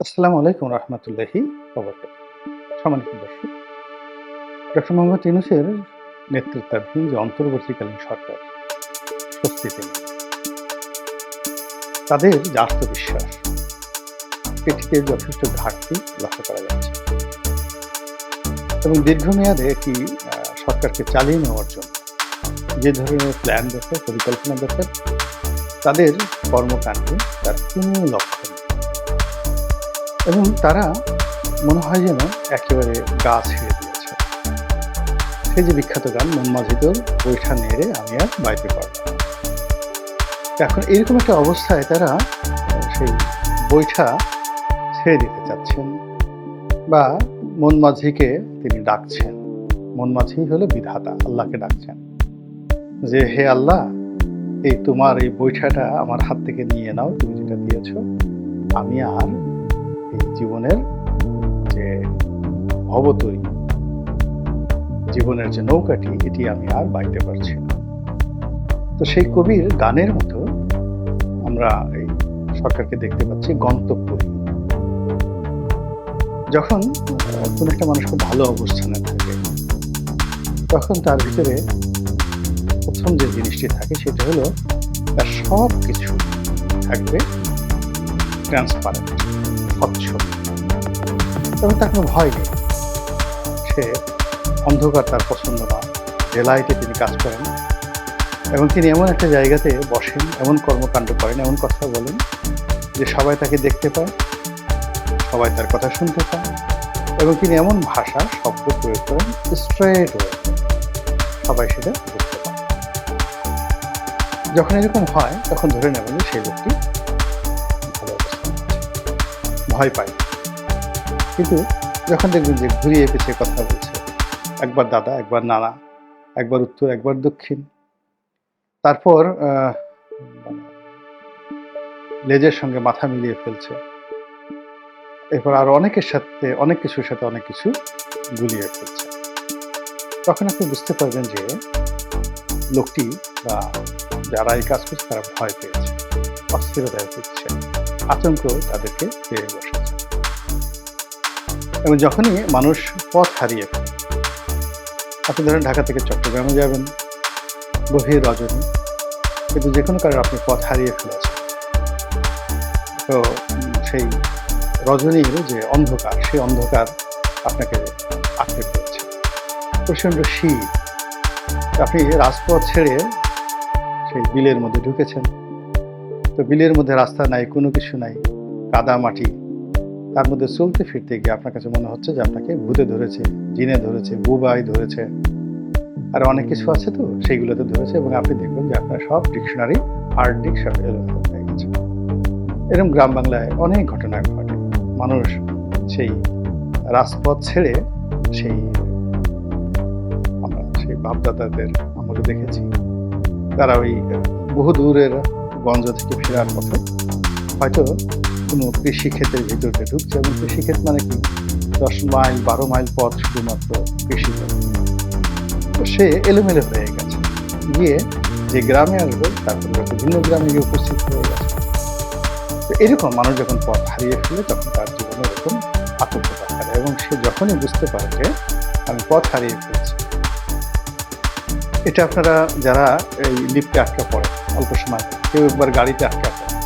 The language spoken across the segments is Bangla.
আসসালামু আলাইকুম রহমতুল্লাহি সম্মানিত দর্শক ডক্টর মোহাম্মদ ইউনুসের নেতৃত্বাধীন যে অন্তর্বর্তীকালীন সরকার স্বস্তিতে তাদের যে আত্মবিশ্বাস এটিতে যথেষ্ট ঘাটতি লক্ষ্য করা যাচ্ছে। এবং দীর্ঘমেয়াদে আহ, সরকারকে চালিয়ে নেওয়ার জন্য যে ধরনের প্ল্যান দরকার পরিকল্পনা দরকার তাদের কর্মকাণ্ডে তার কোনো লক্ষ্য এবং তারা মনে হয় যেন একেবারে গা ছেড়ে দিয়েছে। সেই যে বিখ্যাত গান মন মাঝিদর বৈঠা নেড়ে আমি আর বাইতে পারব এখন এরকম একটা অবস্থায় তারা সেই বৈঠা ছেড়ে দিতে চাচ্ছেন বা মন মাঝিকে তিনি ডাকছেন। মন মাঝি হলো বিধাতা, আল্লাহকে ডাকছেন। যে, হে আল্লাহ, এই তোমার এই বৈঠাটা আমার হাত থেকে নিয়ে নাও, তুমি যেটা দিয়েছ, আমি আর এই জীবনের যে ভবতই জীবনের যে নৌকাটি, এটি আমি আর বাইতে পারছি না। তো সেই কবির গানের মতো আমরা এই সরকারকে দেখতে পাচ্ছি গন্তব্যহীন যখন কোনো একটা মানুষ খুব ভালো অবস্থানে থাকে, তখন তার ভিতরে প্রথম যে জিনিসটি থাকে, সেটা হলো তার সব কিছু থাকবে ট্রান্সপারেন্ট স্বচ্ছ। তবে তার কোনো ভয় নেই। সে অন্ধকার তার পছন্দ না। যে লাইটে তিনি কাজ করেন। এবং তিনি এমন একটা জায়গাতে বসেন এমন কর্মকাণ্ড করেন এমন কথা বলেন যে সবাই তাকে দেখতে পায় সবাই তার কথা শুনতে পায় এবং তিনি এমন ভাষা শব্দ প্রয়োগ করেন স্ট্রেট ওয়ে সবাই সেটা বুঝতে পারে যখন এরকম হয় তখন ধরে নেবেন যে সেই লোকটি ভয় পায়। কিন্তু যখন দেখবেন যে ঘুরিয়ে পেছিয়ে কথা বলছে, একবার দাদা, একবার নানা, একবার উত্তর, একবার দক্ষিণ, তারপর লেজের সঙ্গে মাথা মিলিয়ে ফেলছে। এরপর আরও অনেকের সাথে, অনেক কিছুর সাথে অনেক কিছু গুলিয়ে ফেলছে। তখন আপনি বুঝতে পারবেন যে লোকটি বা যারা এই কাজ করছে তারা ভয় পেয়েছে, অস্থিরতায় ভুগছে। আতঙ্ক তাদেরকে পেয়ে বসেছে এবং যখনই মানুষ পথ হারিয়ে ফেলে, আপনি ধরেন ঢাকা থেকে চট্টগ্রামে যাবেন, গভীর রজনী, কিন্তু যে কোনো কারণে আপনি পথ হারিয়ে ফেলেছেন তো সেই রজনীর যে অন্ধকার, সেই অন্ধকার আপনাকে আটকে ফেলেছে প্রচণ্ড শীত। আপনি রাজপথ ছেড়ে সেই বিলের মধ্যে ঢুকেছেন। তো বিলের মধ্যে রাস্তা নাই, কোনো কিছু নাই, কাদা মাটি। তার মধ্যে চলতে ফিরতে গিয়ে আপনার কাছে মনে হচ্ছে যে আপনাকে ভূতে ধরেছে, জিনে ধরেছে, বুবাই ধরেছে। আর অনেক কিছু আছে তো, সেইগুলোতে ধরেছে এবং আপনি দেখবেন যে আপনার সব ডিকশনারি হার্ড ডিক সব হয়ে গেছে। এরকম গ্রাম বাংলায় অনেক ঘটনা ঘটে। মানুষ সেই রাজপথ ছেড়ে সেই আমরা সেই বাপদাদাদের আমরা দেখেছি। তারা ওই বহু দূরের গঞ্জ থেকে ফেরার পথে হয়তো কোনো কৃষি ক্ষেতের ভিতর ঢুকছে। এবং কৃষি ক্ষেত মানে কি? দশ মাইল, বারো মাইল পথ শুধুমাত্র কৃষি তো সে এলোমেলো হয়ে গেছে। গিয়ে যে গ্রামে আসবে তারপরে হয়তো ভিন্ন গ্রামে গিয়ে উপস্থিত হয়ে গেছে। তো এরকম মানুষ যখন পথ হারিয়ে ফেলে, তখন তার জীবনে এরকম আতঙ্ক দেখা দেয় এবং সে যখনই বুঝতে পারে যে আমি পথ হারিয়ে ফেলছি। এটা আপনারা যারা এই লিফটে আটকা পড়ে অল্প সময়। কেউ একবার গাড়িতে আটকা পড়ে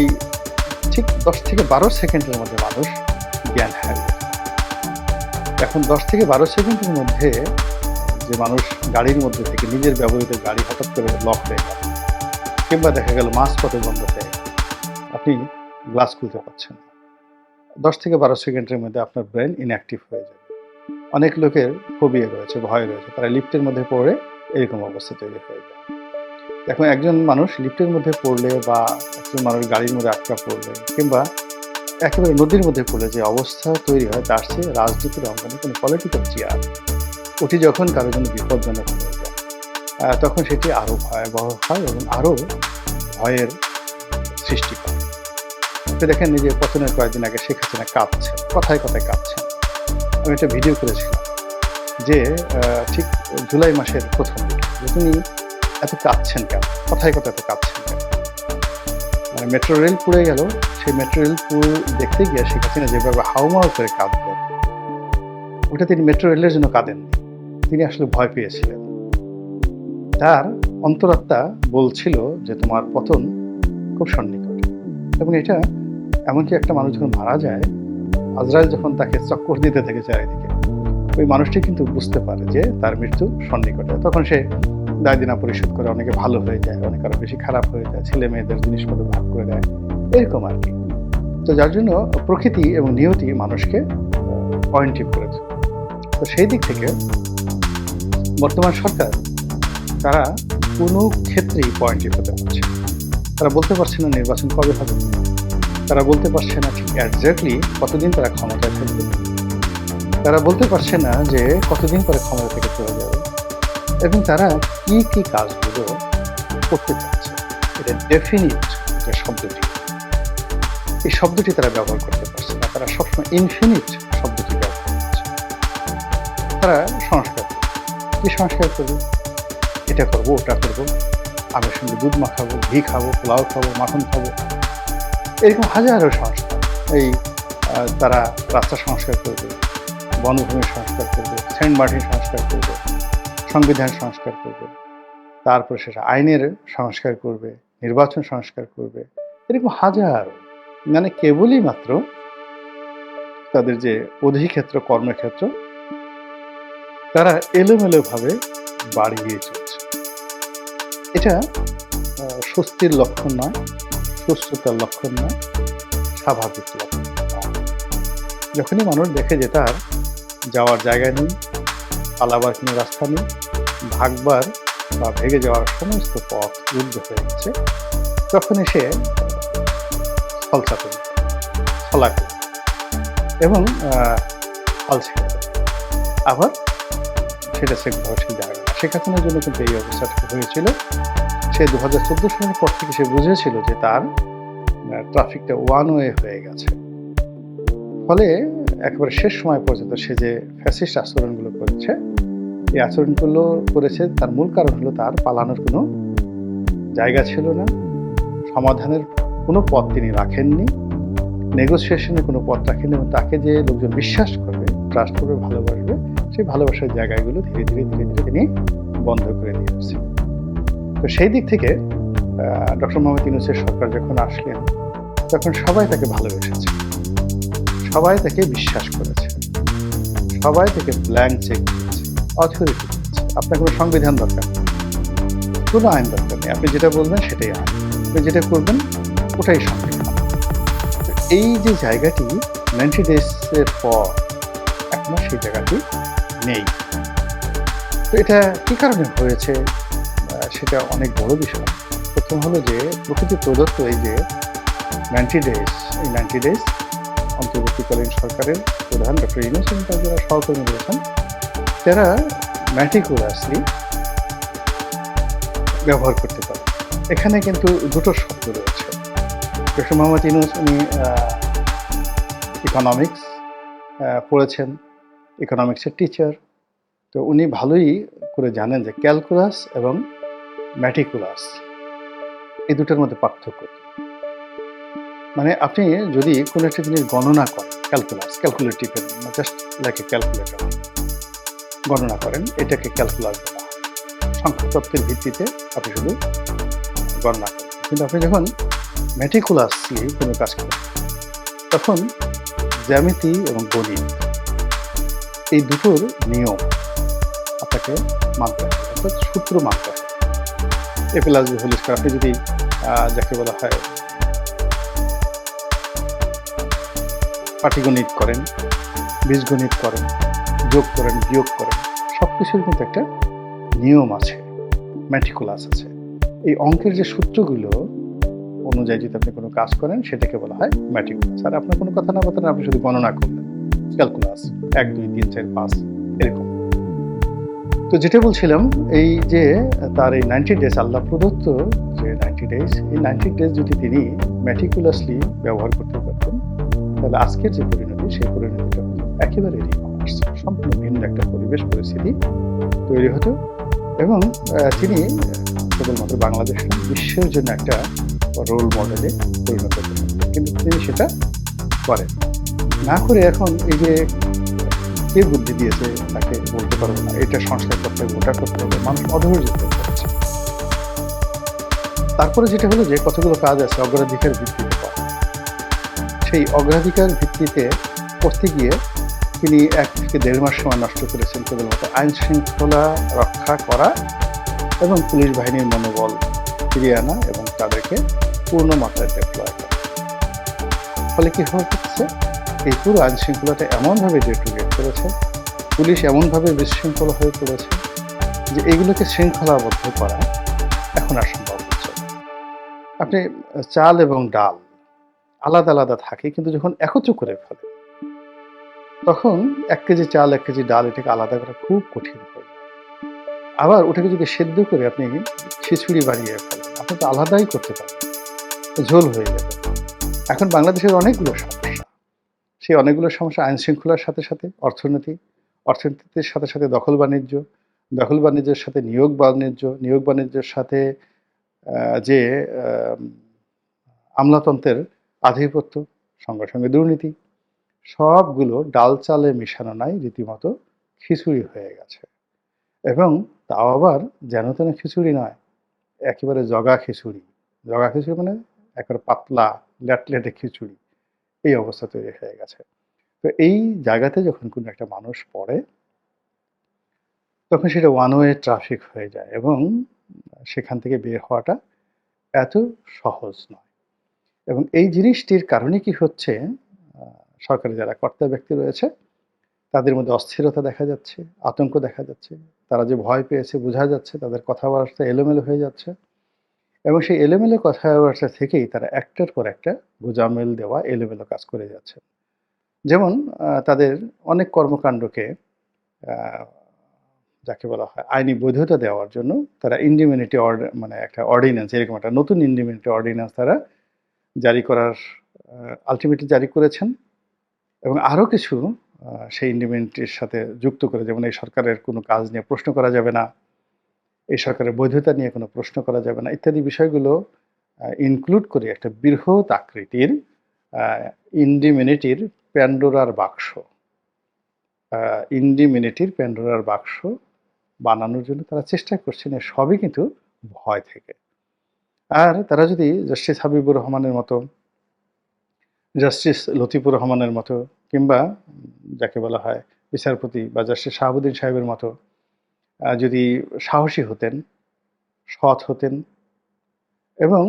এই ঠিক দশ থেকে বারো সেকেন্ডের মধ্যে মানুষ জ্ঞান হারিয়ে। এখন দশ থেকে বারো সেকেন্ডের মধ্যে যে মানুষ গাড়ির মধ্যে থেকে নিজের ব্যবহৃত গাড়ি হঠাৎ করে লক হয়ে গেল, কিংবা দেখা গেল মাস পথে বন্ধ হয়ে আপনি গ্লাস খুলতে পারছেন দশ থেকে বারো সেকেন্ডের মধ্যে আপনার ব্রেন ইনঅ্যাক্টিভ হয়ে যাবে অনেক লোকের ফোবিয়া রয়েছে, ভয় রয়েছে, তারা লিফটের মধ্যে পড়ে এরকম অবস্থা তৈরি হয়ে যায়। এখন একজন মানুষ লিফটের মধ্যে পড়লে বা একজন মানুষ গাড়ির মধ্যে আটকা পড়লে কিংবা একেবারে নদীর মধ্যে পড়লে যে অবস্থা তৈরি হয়, তার চেয়ে রাজনীতির অঙ্গনে কোনো পলিটিক্যাল চেয়ার ওটি যখন কারোর জন্য বিপজ্জনক হয়ে যায় তখন সেটি আরও ভয়াবহ হয় এবং আরও ভয়ের সৃষ্টি করে। আপনি দেখেন নিজে পতনের কয়েকদিন আগে শেখ হাসিনা কাঁপছে, কথায় কথায় কাঁপছেন আমি একটা ভিডিও করেছিলাম যে ঠিক জুলাই মাসের প্রথম দিকে তিনি এত কাঁদছেন কেন? কথায় কথা এত কাঁদছেন কেন? মানে মেট্রো রেল পুড়ে গেল, সেই মেট্রো রেল পুর দেখতে গিয়ে শেখ হাসিনা যেভাবে হাউমাউ করে কাঁদলেন, ওটা তিনি মেট্রো রেলের জন্য কাঁদেননি। তিনি আসলে ভয় পেয়েছিলেন। তার অন্তরাত্মা বলছিল যে তোমার পতন খুব সন্নিকট। এবং এটা এমনকি একটা মানুষ যখন মারা যায়, আজরাইল যখন তাকে চক্কর দিতে থাকে চারিদিকে, ওই মানুষটি কিন্তু বুঝতে পারে যে তার মৃত্যু সন্নিকটে। তখন সে দায় দিনা পরিশোধ করে অনেকে ভালো হয়ে যায়, অনেক আরও বেশি খারাপ হয়ে যায়, ছেলে মেয়েদের জিনিসপত্র ভাগ করে দেয়, এরকম আর কি। তো যার জন্য প্রকৃতি এবং নিয়তি মানুষকে পয়েন্টিভ করেছে তো সেই দিক থেকে বর্তমান সরকার তারা কোনো ক্ষেত্রেই পয়েন্টিভ হতে পারছে তারা বলতে পারছে না নির্বাচন কবে হবে। তারা বলতে পারছে না ঠিক একজাক্টলি কতদিন তারা ক্ষমতায় থাকবে। তারা বলতে পারছে না যে কতদিন পরে ক্ষমতা থেকে চলে যাবে। এবং তারা কি কি কাজগুলো করতে চাচ্ছে, এটা ডেফিনিট যে শব্দটি। এই শব্দটি তারা ব্যবহার করতে পারছে না। তারা সবসময় ইনফিনিট শব্দটি ব্যবহার করছে তারা সংস্কার। কি সংস্কার করবে? এটা করব, ওটা করব। আমের সঙ্গে দুধ মাখাবো, ঘি খাব, পোলাও খাব, মাখন খাব। এরকম হাজারো সংস্কার। এই তারা রাস্তা সংস্কার করবে, বনভূমি সংস্কার করবে, সেন্ট মার্টিন সংস্কার করবে। সংবিধান সংস্কার করবে তারপর সেটা আইনের সংস্কার করবে, নির্বাচন সংস্কার করবে, এরকম হাজার মানে কেবলই মাত্র তাদের যে অধিক্ষেত্র, কর্মক্ষেত্র, তারা এলোমেলোভাবে বাড়িয়ে চলছে। এটা স্বস্তির লক্ষণ নয়, সুস্থতার লক্ষণ নয়, স্বাভাবিক লক্ষণ যখনই মানুষ দেখে যে তার যাওয়ার জায়গা নেই, পালাবার কোনো রাস্তা নেই ভাগবার বা ভেঙে যাওয়ার সমস্ত পথ রুদ্ধ হয়ে গেছে তখনই সে ফলসা করে ফলা এবং হাল ছেড়ে আবার সেটা সে ঘরে জায়গা শেখ জন্য কিন্তু এই অবস্থাটা হয়েছিল। সে দু হাজার চোদ্দ সালের পর থেকে সে বুঝেছিল যে তার ট্রাফিকটা ওয়ান ওয়ে হয়ে গেছে। ফলে একেবারে শেষ সময় পর্যন্ত সে যে ফ্যাসিস্ট আচরণগুলো করেছে এই আচরণগুলো করেছে, তার মূল কারণ হলো তার পালানোর কোনো জায়গা ছিল না, সমাধানের কোনো পথ তিনি রাখেননি নেগোসিয়েশনের কোনো পথ রাখেননি এবং তাকে যে লোকজন বিশ্বাস করবে ট্রাস্ট করবে, ভালোবাসবে, সেই ভালোবাসার জায়গাগুলো ধীরে ধীরে ধীরে ধীরে তিনি বন্ধ করে দিয়েছে তো সেই দিক থেকে ডক্টর মোহাম্মদ ইউনুসের সরকার যখন আসলেন, তখন সবাই তাকে ভালোবেসেছে। সবাই তাকে বিশ্বাস করেছে। সবাই তাকে ব্ল্যাঙ্ক চেক অথরিটি আপনার কোনো সংবিধান দরকার কোনো আইন দরকার নেই। আপনি যেটা বলবেন সেটাই আইন। আপনি যেটা করবেন, ওটাই সংবিধান। এই যে জায়গাটি নাইনটি ডেজের পর এখনও সেই জায়গাটি নেই। তো এটা কি কারণে হয়েছে? সেটা অনেক বড় বিষয়। প্রথম হলো যে, প্রকৃতি প্রদত্ত এই যে নাইনটি ডেজ এই নাইনটি ডেজ অন্তর্বর্তীকালীন সরকারের প্রধান ডক্টর তার যারা সহকর্মী রয়েছেন তারা ম্যাটিকুলাসলি ব্যবহার করতে পারে। এখানে কিন্তু দুটো শব্দ রয়েছে। ডক্টর মোহাম্মদ ইউনুস, উনি ইকোনমিক্স পড়েছেন। ইকোনমিক্সের টিচার তো উনি ভালোই করে জানেন যে ক্যালকুলাস এবং ম্যাটিকুলাস এই দুটোর মধ্যে পার্থক্য মানে আপনি যদি কোনো একটা জিনিস গণনা করেন ক্যালকুলাস ক্যালকুলেটিভের জাস্ট লাইক এ ক্যালকুলেটর গণনা করেন, এটাকে ক্যালকুলাস বলা হয়। সংখ্যা তত্ত্বের ভিত্তিতে আপনি শুধু গণনা করেন। কিন্তু আপনি যখন ম্যাটিকুলাসলি কোনো কাজ করেন, তখন জ্যামিতি এবং গণিত এই দুটোর নিয়ম আপনাকে মানতে হবে। অর্থাৎ সূত্র মানতে হবে। এ প্লাস বি হোল আপনি যদি যাকে বলা হয় পাটিগণিত করেন, বীজগণিত করেন যোগ করেন, বিয়োগ করেন। সব কিছুর কিন্তু একটা নিয়ম আছে ম্যাটিকুলাস আছে। এই অঙ্কের যে সূত্রগুলো অনুযায়ী যদি আপনি কোনো কাজ করেন, সেটাকে বলা হয় ম্যাটিকুলাস আর আপনার কোনো কথা না বলতেন আপনি শুধু গণনা করলেন। ক্যালকুলাস এক, দুই, তিন, চার, পাঁচ, এরকম। তো যেটা বলছিলাম, এই যে তার এই নাইনটি ডেজ আল্লাহ প্রদত্ত যে নাইনটি ডেজ এই নাইনটি ডেজ যদি তিনি ম্যাটিকুলাসলি ব্যবহার করতে পারতেন, তাহলে আজকের যে পরিণতি, সেই পরিণতিটা হতো রিভার্স সম্পূর্ণ ভিন্ন একটা পরিবেশ পরিস্থিতি তৈরি হতো এবং তিনি কেবলমাত্র বাংলাদেশ বিশ্বের জন্য একটা রোল মডেলে পরিণত করতে কিন্তু তিনি সেটা করেন। না করে এখন এই যে কে বুদ্ধি দিয়েছে তাকে বলতে পারব না। এটা সংস্কার করতে হবে, ওটা করতে হবে, মানুষ অধৈর্য তারপরে যেটা হলো যে কতগুলো কাজ আছে, অগ্রাধিকার ভিত্তিতে সেই অগ্রাধিকার ভিত্তিতে করতে গিয়ে তিনি এক থেকে দেড় মাস সময় নষ্ট করেছেন কেবলমাত্র আইন শৃঙ্খলা রক্ষা করা এবং পুলিশ বাহিনীর মনোবল ফিরিয়ে আনা এবং তাদেরকে পূর্ণ মাত্রায় ডেপ্লয় করা। ফলে কি হচ্ছে? এই পুরো আইন শৃঙ্খলাটা এমনভাবে ডেটুগেট করেছে, পুলিশ এমনভাবে বিশৃঙ্খল হয়ে পড়েছে যে এগুলোকে শৃঙ্খলাবদ্ধ করা এখন আর সম্ভব হচ্ছে আপনি চাল এবং ডাল আলাদা আলাদা থাকে, কিন্তু যখন একত্র করে ফেলে তখন এক কেজি চাল, এক কেজি ডাল এটাকে আলাদা করা খুব কঠিন হয়ে আবার ওটাকে যদি সেদ্ধ করে আপনি খিচুড়ি বানিয়ে ফেলেন, আপনি তো আলাদাই করতে পারেন ঝোল হয়ে যাবে। এখন বাংলাদেশের অনেকগুলো সমস্যা। সেই অনেকগুলো সমস্যা আইন শৃঙ্খলার সাথে সাথে, অর্থনীতি, অর্থনীতির সাথে সাথে দখল বাণিজ্য, দখল বাণিজ্যের সাথে নিয়োগ বাণিজ্য, নিয়োগ বাণিজ্যের সাথে যে আমলাতন্ত্রের আধিপত্য সঙ্গে সঙ্গে দুর্নীতি সবগুলো ডাল চালে মিশানো নাই, রীতিমতো খিচুড়ি হয়ে গেছে। এবং তাও আবার যেন তেন খিচুড়ি নয়, একেবারে জগা খিচুড়ি। জগা খিচুড়ি মানে একবার পাতলা, ল্যাটলেটে খিচুড়ি। এই অবস্থা তৈরি হয়ে গেছে। তো এই জায়গাতে যখন কোনো একটা মানুষ পড়ে, তখন সেটা ওয়ান ওয়ে ট্রাফিক হয়ে যায় এবং সেখান থেকে বের হওয়াটা এত সহজ নয়। এবং এই জিনিসটির কারণে কি হচ্ছে সরকারি যারা কর্তা ব্যক্তি রয়েছে, তাদের মধ্যে অস্থিরতা দেখা যাচ্ছে, আতঙ্ক দেখা যাচ্ছে। তারা যে ভয় পেয়েছে, বোঝা যাচ্ছে, তাদের কথাবার্তা এলোমেলো হয়ে যাচ্ছে। এবং সেই এলোমেলো কথাবার্তা থেকেই তারা একটার পর একটা গোজামিল দেওয়া, এলোমেলো কাজ করে যাচ্ছে। যেমন তাদের অনেক কর্মকাণ্ডকে যাকে বলা হয় আইনি বৈধতা দেওয়ার জন্য তারা ইন্ডিমিউনিটি অর্ডার মানে একটা অর্ডিন্যান্স এরকম একটা নতুন ইন্ডিমিউনিটি অর্ডিন্যান্স তারা জারি করার আলটিমেটলি জারি করেছেন। এবং আরও কিছু সেই ইন্ডিমিউনিটির সাথে যুক্ত করে, যেমন এই সরকারের কোনো কাজ নিয়ে প্রশ্ন করা যাবে না, এই সরকারের বৈধতা নিয়ে কোনো প্রশ্ন করা যাবে না, ইত্যাদি বিষয়গুলো ইনক্লুড করে একটা বৃহৎ আকৃতির ইন্ডিমিউনিটির প্যান্ডোরার বাক্স ইন্ডিমিউনিটির প্যান্ডোরার বাক্স বানানোর জন্য তারা চেষ্টা করছেন সবই কিন্তু ভয় থেকে। আর তারা যদি জাস্টিস হাবিবুর রহমানের মতো জাস্টিস লতিফুর রহমানের মতো কিংবা যাকে বলা হয় বিচারপতি বা জাস্টিস শাহাবুদ্দিন সাহেবের মতো যদি সাহসী হতেন, সৎ হতেন এবং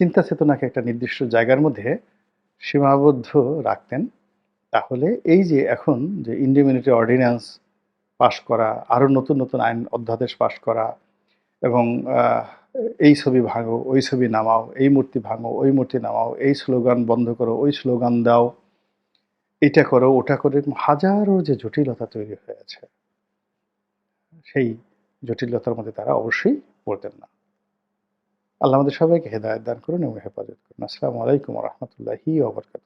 চিন্তা চেতনাকে একটা নির্দিষ্ট জায়গার মধ্যে সীমাবদ্ধ রাখতেন, তাহলে এই যে এখন যে ইন্ডিমিউনিটি অর্ডিন্যান্স পাশ করা, আরও নতুন নতুন আইন অধ্যাদেশ পাশ করা এবং এই ছবি ভাঙো, ওই ছবি নামাও, এই মূর্তি ভাঙো, ওই মূর্তি নামাও, এই স্লোগান বন্ধ করো, ওই স্লোগান দাও। এটা করো, ওটা করে হাজারো যে জটিলতা তৈরি হয়েছে সেই জটিলতার মধ্যে তারা অবশ্যই পড়তেন না। আল্লাহ আমাদের সবাইকে হেদায়ত দান করুন এবং হেফাজত করুন। আসসালামু আলাইকুম রহমতুল্লাহি ওবরকাত